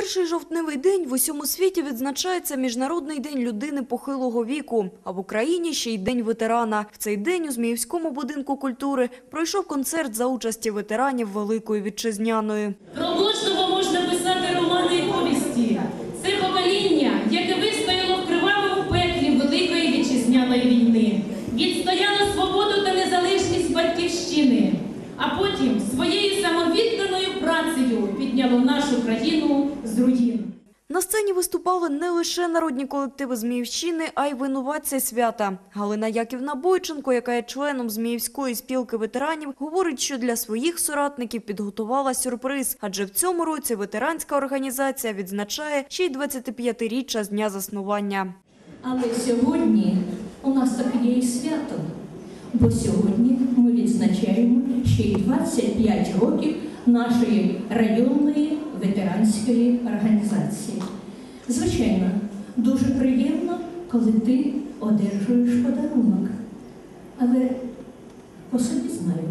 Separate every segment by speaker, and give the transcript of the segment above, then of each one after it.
Speaker 1: перший жовтневий день в усьому світі відзначається Міжнародний день людини похилого віку, а в Україні ще й День ветерана. В цей день у Зміївському будинку культури пройшов концерт за участі ветеранів Великої Вітчизняної.
Speaker 2: Про Блочного можна писати романи і повісті. Це покоління, яке вистояло в кривавому пеклі Великої вітчизняної війни, відстояло свободу та незалежність батьківщини, а потім своєю самовідданою працею підняло нашу країну з руїн.
Speaker 1: На сцені виступали не лише народні колективи Зміївщини, а й винуватці свята. Галина Яківна Бойченко, яка є членом Зміївської спілки ветеранів, говорить, що для своїх соратників підготувала сюрприз, адже в цьому році ветеранська організація відзначає ще й 25-річчя з дня заснування.
Speaker 3: Але сьогодні у нас таке є і свято, бо сьогодні ми відзначаємо ще й 25 років нашої районної ветеранської організації. Звичайно, дуже приємно, коли ти одержуєш подарунок. Але по собі знаю,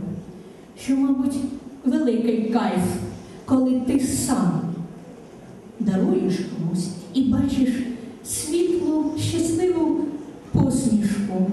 Speaker 3: що, мабуть, великий кайф, коли ти сам даруєш комусь і бачиш світлу, щасливу посмішку.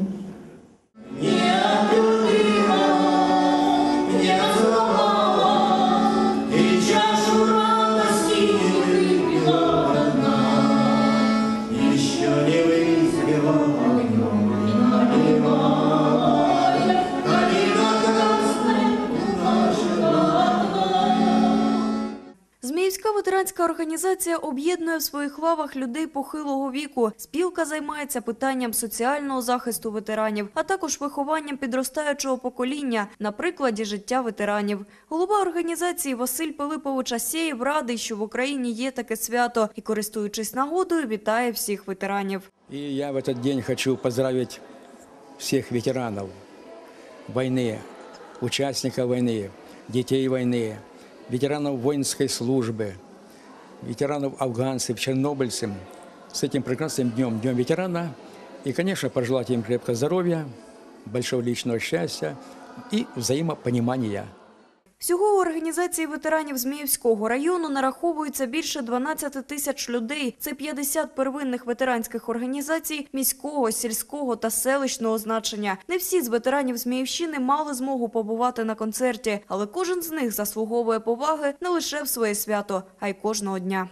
Speaker 1: Зміївська ветеранська організація об'єднує в своїх лавах людей похилого віку. Спілка займається питанням соціального захисту ветеранів, а також вихованням підростаючого покоління на прикладі життя ветеранів. Голова організації Василь Пилипович Асєєв радий, що в Україні є таке свято і, користуючись нагодою, вітає всіх ветеранів.
Speaker 4: И я в этот день хочу поздравить всех ветеранов войны, участников войны, детей войны, ветеранов воинской службы, Ветеранов афганцев, чернобыльцев с этим прекрасным днем, Днем ветерана. И, конечно, пожелать им крепкого здоровья, большого личного счастья и взаимопонимания.
Speaker 1: Всього у організації ветеранів Зміївського району нараховується більше 12 тисяч людей. Це 50 первинних ветеранських організацій міського, сільського та селищного значення. Не всі з ветеранів Зміївщини мали змогу побувати на концерті, але кожен з них заслуговує поваги не лише в своє свято, а й кожного дня.